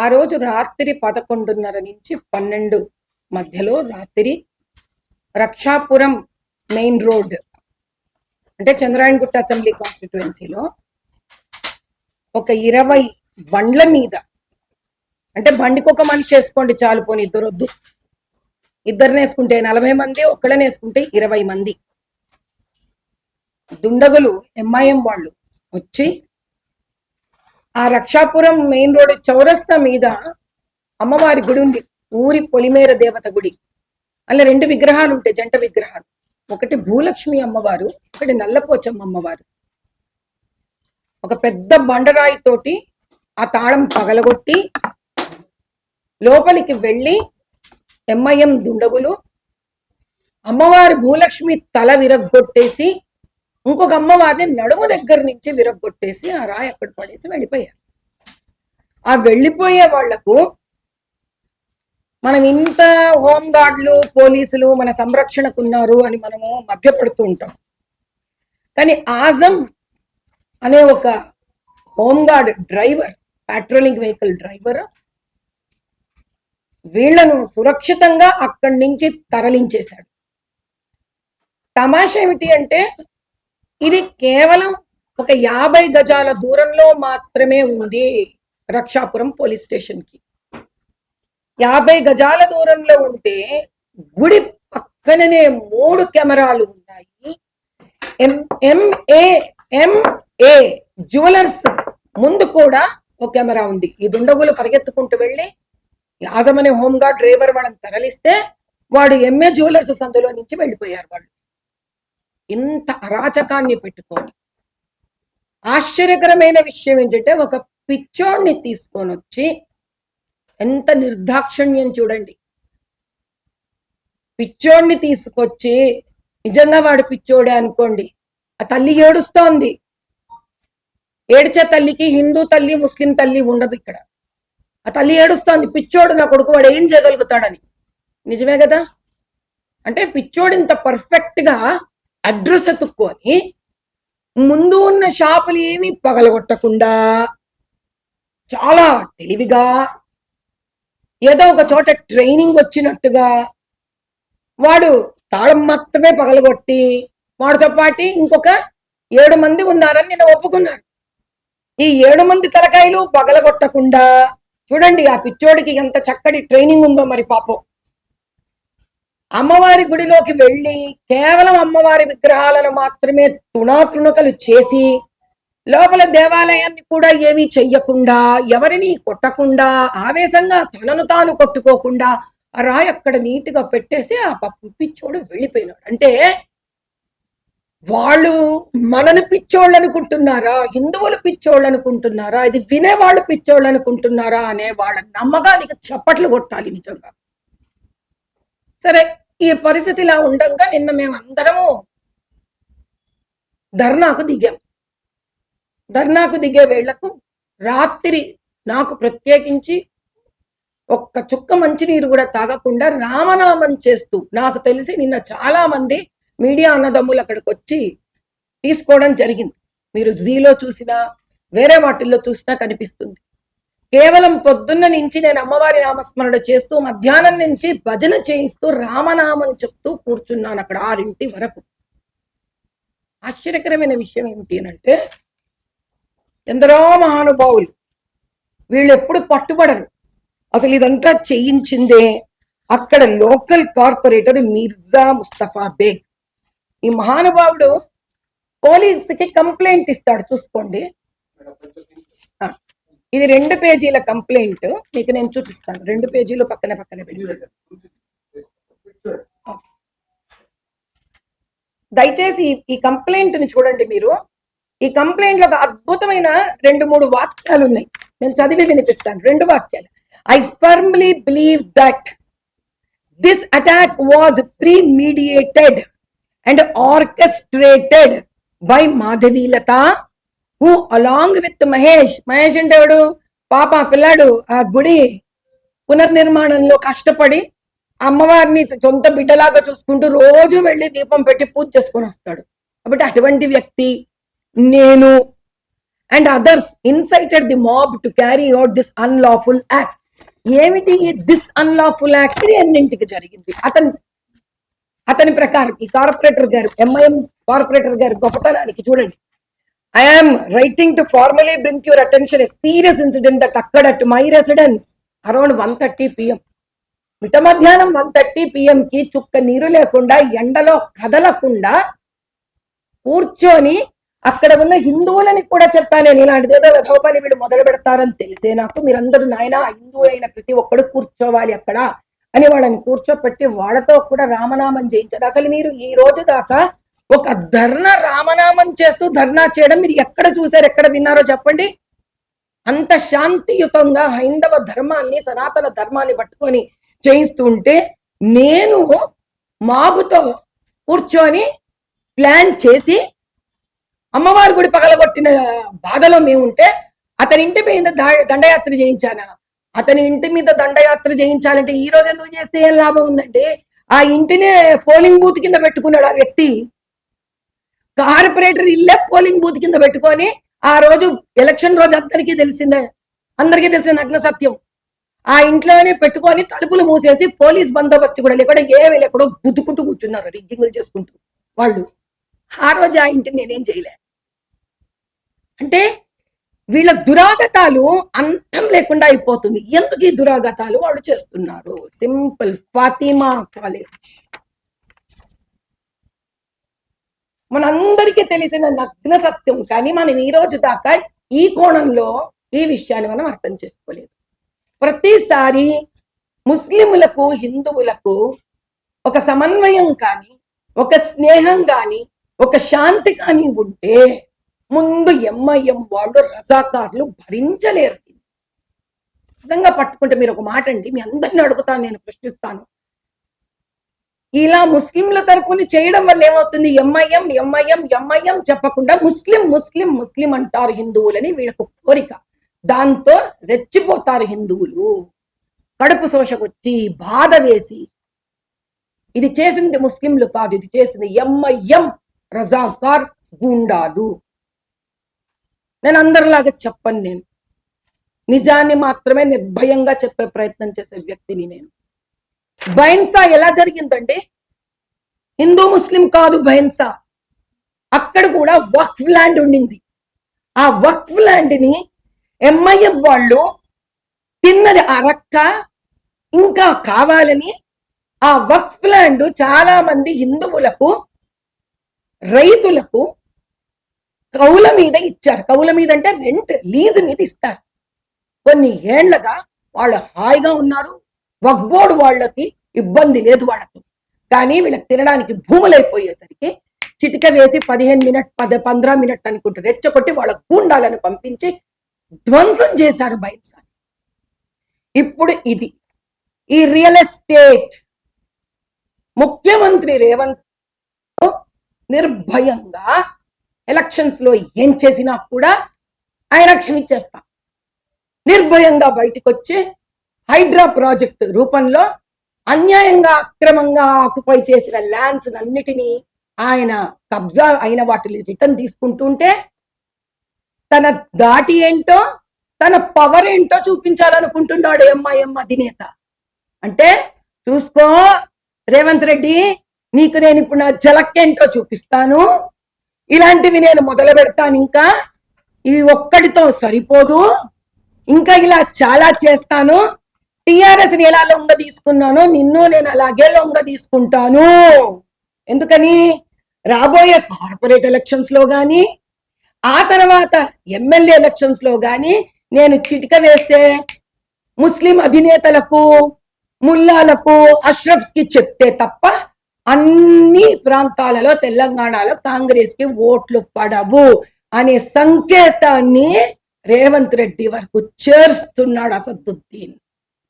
ఆ రోజు రాత్రి పదకొండున్నర నుంచి పన్నెండు మధ్యలో రాత్రి రక్షాపురం మెయిన్ రోడ్ అంటే చంద్రాయణగుట్ట అసెంబ్లీ కాన్స్టిట్యుయెన్సీలో ఒక ఇరవై బండ్ల మీద అంటే బండికి ఒక మనిషి వేసుకోండి చాలు పోని ఇద్దరు ఇద్దరిని వేసుకుంటే నలభై మంది ఒక్కళ్ళని వేసుకుంటే ఇరవై మంది. దుండగులు ఎంఐఎం వాళ్ళు వచ్చి ఆ రక్షాపురం మెయిన్ రోడ్ చౌరస్తా మీద అమ్మవారి గుడి ఉంది. ఊరి పొలిమేర దేవత గుడి. అలా రెండు విగ్రహాలు ఉంటాయి జంట విగ్రహాలు. ఒకటి భూలక్ష్మి అమ్మవారు ఒకటి నల్లపోచమ్మ అమ్మవారు. ఒక పెద్ద బండరాయి తోటి ఆ తాళం పగలగొట్టి లోపలికి వెళ్ళి ఎంఐఎం దుండగులు అమ్మవారి భూలక్ష్మి తల విరగ్గొట్టేసి ఇంకొక అమ్మవారిని నడుము దగ్గర నుంచి విరగొట్టేసి ఆ రాయి అక్కడ పడేసి వెళ్ళిపోయారు. ఆ వెళ్ళిపోయే వాళ్ళకు మనం ఇంత హోమ్ గార్డులు పోలీసులు మన సంరక్షణకు ఉన్నారు అని మనము మభ్యపడుతూ ఉంటాం. కానీ ఆజం అనే ఒక home guard driver patrolling vehicle driver వీళ్ళను సురక్షితంగా అక్కడి నుంచి తరలించేశాడు. తమాషా ఏమిటి అంటే ఇది కేవలం ఒక యాభై గజాల దూరంలో మాత్రమే ఉంది రక్షాపురం పోలీస్ స్టేషన్కి యాభై గజాల దూరంలో ఉంటే గుడి పక్కననే మూడు కెమెరాలు ఉన్నాయి. ఎంఏ ఎంఏ జ్యువెలర్స్ ముందు కూడా ఒక కెమెరా ఉంది. ఈ దుండగులు పరిగెత్తుకుంటూ వెళ్ళి యాజమనే హోంగార్డ్ డ్రైవర్ వాళ్ళని తరలిస్తే వాడు ఎంఏ జ్యువెలర్స్ సందులో నుంచి వెళ్ళిపోయారు వాళ్ళు. ఇంత అరాచకాన్ని పెట్టుకొని. ఆశ్చర్యకరమైన విషయం ఏంటంటే ఒక పిచ్చోడిని తీసుకొని వచ్చి ఎంత నిర్దాక్షణ్యం చూడండి. పిచ్చోడిని తీసుకొచ్చి నిజంగా వాడు పిచ్చోడే అనుకోండి ఆ తల్లి ఏడుస్తోంది. ఏడ్చే తల్లికి హిందూ తల్లి ముస్లిం తల్లి ఉండదు ఇక్కడ. ఆ తల్లి ఏడుస్తోంది పిచ్చోడు నా కొడుకు వాడు ఏం చేయగలుగుతాడని. నిజమే కదా? అంటే పిచ్చోడు ఇంత పర్ఫెక్ట్గా అడ్రస్ ఎత్తుక్కొని ముందు ఉన్న షాపులు ఏమి పగలగొట్టకుండా చాలా తెలివిగా ఏదో ఒక చోట ట్రైనింగ్ వచ్చినట్టుగా వాడు తాళం మాత్రమే పగలగొట్టి వాడితో పాటు ఇంకొక ఏడు మంది ఉన్నారని నేను ఒప్పుకున్నాను. ఈ ఏడు మంది తలకాయలు పగలగొట్టకుండా చూడండి ఆ పిచ్చోడికి ఎంత చక్కటి ట్రైనింగ్ ఉందో మరి పాపం. అమ్మవారి గుడిలోకి వెళ్ళి కేవలం అమ్మవారి విగ్రహాలను మాత్రమే తుణాతృణకలు చేసి లోపల దేవాలయాన్ని కూడా ఏమీ చెయ్యకుండా ఎవరిని కొట్టకుండా ఆవేశంగా తనను తాను కొట్టుకోకుండా ఆ రాయి అక్కడ నీట్గా పెట్టేసి ఆ పప్పు పిచ్చోడు వెళ్ళిపోయినాడు. అంటే వాళ్ళు మనను పిచ్చోళ్ళు అనుకుంటున్నారా? హిందువులు పిచ్చోళ్ళు అనుకుంటున్నారా? ఇది వినేవాళ్ళు పిచ్చోళ్ళు అనుకుంటున్నారా? అనే వాళ్ళ నమ్మకానికి చప్పట్లు కొట్టాలి నిజంగా. సరే ఈ పరిస్థితి ఇలా ఉండగా నిన్న మేము అందరము ధర్నాకు దిగాం. ధర్నాకు దిగే వేళ్ళకు రాత్రి నాకు ప్రత్యేకించి ఒక్క చుక్క మంచినీరు కూడా తాగకుండా రామనామం చేస్తూ నాకు తెలిసి నిన్న చాలా మంది మీడియా అన్నదమ్ములు అక్కడికి వచ్చి తీసుకోవడం జరిగింది. మీరు జీలో చూసినా వేరే వాటిల్లో చూసినా కనిపిస్తుంది. కేవలం పొద్దున్న నుంచి నేను అమ్మవారి నామస్మరణ చేస్తూ మధ్యాహ్నం నుంచి భజన చేయిస్తూ రామనామం చెప్తూ కూర్చున్నాను అక్కడ ఆరింటి వరకు. ఆశ్చర్యకరమైన విషయం ఏమిటి అంటే ఎందరో మహానుభావులు వీళ్ళు ఎప్పుడు పట్టుబడరు. అసలు ఇదంతా చేయించిందే అక్కడ లోకల్ కార్పొరేటర్ మిర్జా ముస్తఫా బేగ్. ఈ మహానుభావుడు పోలీసుకి కంప్లైంట్ ఇస్తాడు చూసుకోండి. ఇది రెండు పేజీల కంప్లైంట్. మీకు నేను చూపిస్తాను. రెండు పేజీలు పక్కన పక్కన పెట్టి దయచేసి ఈ- ఈ కంప్లైంట్ని చూడండి మీరు. ఈ కంప్లైంట్లో ఒక అద్భుతమైన రెండు మూడు వాక్యాలు ఉన్నాయి. నేను చదివి వినిపిస్తాను. రెండు వాక్యాలు. I firmly believe that this attack was premeditated and orchestrated by Madhavilatha who along with Mahesh Mahesh అంటే ఎవడు? పాప పిల్లాడు ఆ గుడి పునర్నిర్మాణంలో కష్టపడి అమ్మవారిని సొంత బిడ్డలాగా చూసుకుంటూ రోజు వెళ్ళి దీపం పెట్టి పూజ చేసుకొని వస్తాడు. కాబట్టి అటువంటి వ్యక్తి నేను and others incited the mob to carry out this unlawful act ఏమిటి దిస్ అన్లాఫుల్ యాక్ట్ ఇది ఎన్నింటికి జరిగింది. అతని అతని ప్రకారం ఈ కార్పొరేటర్ గారు ఎంఐఎం కార్పొరేటర్ గారు గొప్పతనానికి చూడండి. I'm writing to formally bring your attention serious incident that అక్కడ to my residence around one thirty PM మిట మధ్యాహ్నం వన్ థర్టీ పిఎం కి చుక్క నీరు లేకుండా ఎండలో కదలకుండా కూర్చొని అక్కడ ఉన్న హిందువులని కూడా చెప్పాను. నేను ఇలాంటిది ఏదో విధవ పని వీళ్ళు మొదలు పెడతారని తెలిసే నాకు. మీరందరూ నాయన హిందువు అయిన ప్రతి ఒక్కడు కూర్చోవాలి అక్కడ అని వాళ్ళని కూర్చోపెట్టి వాళ్ళతో కూడా రామనామం చేయించారు. అసలు మీరు ఈ రోజు దాకా ఒక ధర్నా రామనామం చేస్తూ ధర్నా చేయడం మీరు ఎక్కడ చూసారు ఎక్కడ విన్నారో చెప్పండి. అంత శాంతియుతంగా హైందవ ధర్మాన్ని సనాతన ధర్మాన్ని పట్టుకొని చేయిస్తుంటే నేను మాబుతో కూర్చొని ప్లాన్ చేసి అమ్మవారి గుడి పగలగొట్టిన బాధలో మేము ఉంటే అతని ఇంటి మీద దండయాత్ర చేయించానా? అతని ఇంటి మీద దండయాత్ర చేయించాలంటే ఈ రోజు ఎందుకు చేస్తే ఏం లాభం ఉందంటే ఆ ఇంటినే పోలింగ్ బూత్ కింద పెట్టుకున్నాడు ఆ వ్యక్తి. కార్పొరేటర్ ఇల్లే పోలింగ్ బూత్ కింద పెట్టుకొని ఆ రోజు ఎలక్షన్ రోజు అందరికీ తెలిసిందే. అందరికీ తెలిసిన నగ్న సత్యం. ఆ ఇంట్లోనే పెట్టుకొని తలుపులు మూసేసి పోలీస్ బందోబస్తు కూడా లేకుండా ఏమి లేకుండా గుద్దుకుంటూ కూర్చున్నారు రిగ్గింగులు చేసుకుంటూ వాళ్ళు. ఆ రోజు ఆ ఇంటిని నేనేం చేయలే. అంటే వీళ్ళ దురాగతాలు అంతం లేకుండా అయిపోతుంది. ఎందుకు ఈ దురాగతాలు వాళ్ళు చేస్తున్నారు? Simple Fatima college. మనందరికీ తెలిసిన నగ్న సత్యం. కానీ మనం ఈ రోజు దాకా ఈ కోణంలో ఈ విషయాన్ని మనం అర్థం చేసుకోలేదు. ప్రతిసారి ముస్లిములకు హిందువులకు ఒక సమన్వయం కానీ ఒక స్నేహం కానీ ఒక శాంతి కానీ ఉంటే ముందు ఎంఐఎం వాళ్ళు రజాకారులు భరించలేరు. నిజంగా పట్టుకుంటే మీరు ఒక మాట అండి మీ అందరిని అడుగుతాను నేను ప్రశ్నిస్తాను. ఇలా ముస్లింల తరపుని చేయడం వల్ల ఏమవుతుంది? ఎంఐఎం ఎంఐఎం ఎంఐఎం చెప్పకుండా ముస్లిం ముస్లిం ముస్లిం అంటారు హిందువులని వీళ్ళకు కోరిక. దాంతో రెచ్చిపోతారు హిందువులు. కడుపు శోషకొచ్చి బాధ వేసి. ఇది చేసింది ముస్లింలు కాదు ఇది చేసింది ఎంఐఎం రజాకార్ గూండాలు. నేను అందరిలాగా చెప్పను నేను. నిజాన్ని మాత్రమే నిర్భయంగా చెప్పే ప్రయత్నం చేసే వ్యక్తిని నేను. బైన్సా ఎలా జరిగిందంటే హిందూ ముస్లిం కాదు బైన్సా అక్కడ కూడా వక్ఫ్ ల్యాండ్ ఉండింది. ఆ వక్ఫ్ ల్యాండ్ని ఎంఐఎం వాళ్ళు తిన్నది అరక్క ఇంకా కావాలని ఆ వక్ఫ్ ల్యాండ్ చాలా మంది హిందువులకు రైతులకు కౌల మీద ఇచ్చారు. కౌల మీద అంటే రెంట్ లీజ్ మీద ఇస్తారు. కొన్ని ఏళ్ళగా వాళ్ళు హాయిగా ఉన్నారు. వగ్బోడు వాళ్ళకి ఇబ్బంది లేదు వాళ్ళకు కానీ వీళ్ళకి తినడానికి భూములైపోయేసరికి చిటిక వేసి పదిహేను మినిట్ పద పంద్రా మినిట్ అనుకుంటే రెచ్చగొట్టి వాళ్ళ గూండాలను పంపించి ధ్వంసం చేశారు బైన్సాని. ఇప్పుడు ఇది. ఈ రియల్ ఎస్టేట్ ముఖ్యమంత్రి రేవంత్ నిర్భయంగా ఎలక్షన్స్లో ఏం చేసినా కూడా ఆయన క్షమించేస్తా. నిర్భయంగా బయటకు వచ్చి హైడ్రా ప్రాజెక్ట్ రూపంలో అన్యాయంగా అక్రమంగా ఆక్యుపై చేసిన ల్యాండ్స్ అన్నిటినీ ఆయన కబ్జా అయిన వాటిని రిటర్న్ తీసుకుంటుంటే తన దాటి ఏంటో తన పవర్ ఏంటో చూపించాలనుకుంటున్నాడు ఎంఐఎం అధినేత. అంటే చూసుకో రేవంత్ రెడ్డి నీకు నేను ఇప్పుడు నా జలక్కేంటో చూపిస్తాను. ఇలాంటివి నేను మొదలు పెడతాను ఇంకా. ఇవి ఒక్కటితో సరిపోదు. ఇంకా ఇలా చాలా చేస్తాను. టిఆర్ఎస్ని ఎలా లొంగ తీసుకున్నానో నిన్ను నేను అలాగే లొంగ తీసుకుంటాను. ఎందుకని? రాబోయే కార్పొరేట్ ఎలక్షన్స్లో గాని ఆ తర్వాత ఎమ్మెల్యే ఎలక్షన్స్లో గాని నేను చిటిక వేస్తే ముస్లిం అధినేతలకు ముల్లాలకు అష్రఫ్స్కి చెప్తే తప్ప అన్ని ప్రాంతాలలో తెలంగాణలో కాంగ్రెస్కి ఓట్లు పడవు అనే సంకేతాన్ని రేవంత్ రెడ్డి వరకు చేరుస్తున్నాడు అసదుద్దీన్.